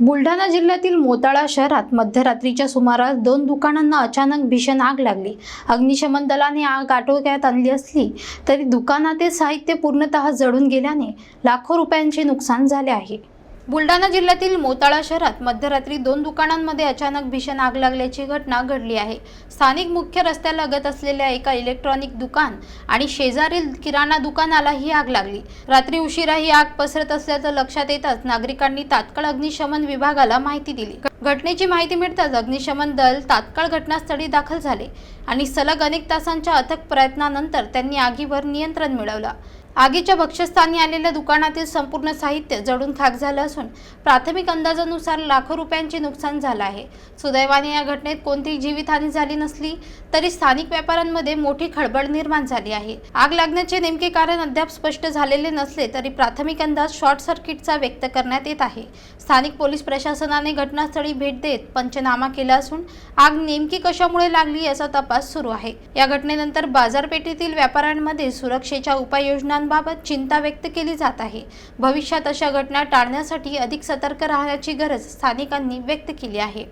बुलढाणा जिल्ह्यातील मोताळा शहरात मध्यरात्रीच्या सुमारास दोन दुकानांना अचानक भीषण आग लागली. अग्निशमन दलाने आग आटोक्यात आणली असली तरी दुकानातील साहित्य पूर्णतः जळून गेल्याने लाखो रुपयांचे नुकसान झाले आहे. बुलढाणा जिल्ह्यातील मोताळा शहरात मध्यरात्री दोन दुकानांमध्ये अचानक भीषण आग लागल्याची घटना घडली आहे. स्थानिक मुख्य रस्त्यालगत असलेल्या एका इलेक्ट्रॉनिक दुकान आणि शेजारील किराणा दुकानाला ही आग लागली. रात्री उशिरा ही आग पसरत असल्याचं लक्षात येताच नागरिकांनी तात्काळ अग्निशमन विभागाला माहिती दिली. घटनेची माहिती मिळताच अग्निशमन दल तात्काळ घटनास्थळी दाखल झाले आणि सलग अनेक तासांच्या अथक प्रयत्नानंतर त्यांनी आगीवर नियंत्रण मिळवलं. आगीच्या भक्षस्थानी आलेल्या दुकानातील संपूर्ण साहित्य जडून खाक झालं असून प्राथमिक अंदाजानुसार लाखो रुपयांचे नुकसान झालं आहे. सुदैवाने या घटनेत कोणतीही जीवितहानी झाली नसली तरी स्थानिक व्यापाऱ्यांमध्ये मोठी खळबळ निर्माण झाली आहे. आग लागण्याचे नेमके कारण अद्याप स्पष्ट झालेले नसले तरी प्राथमिक अंदाज शॉर्ट सर्किटचा व्यक्त करण्यात येत आहे. स्थानिक पोलीस प्रशासनाने घटनास्थळी भेट देत पंचनामा केला असून आग नेमकी कशामुळे लागली याचा तपास सुरू आहे. या घटनेनंतर बाजारपेठेतील व्यापाऱ्यांमध्ये सुरक्षेच्या उपाययोजना घटनांबाबत चिंता व्यक्त केली जात आहे. भविष्यात अशा घटना टाळण्यासाठी अधिक सतर्क राहण्याची गरज स्थानिकांनी व्यक्त केली आहे.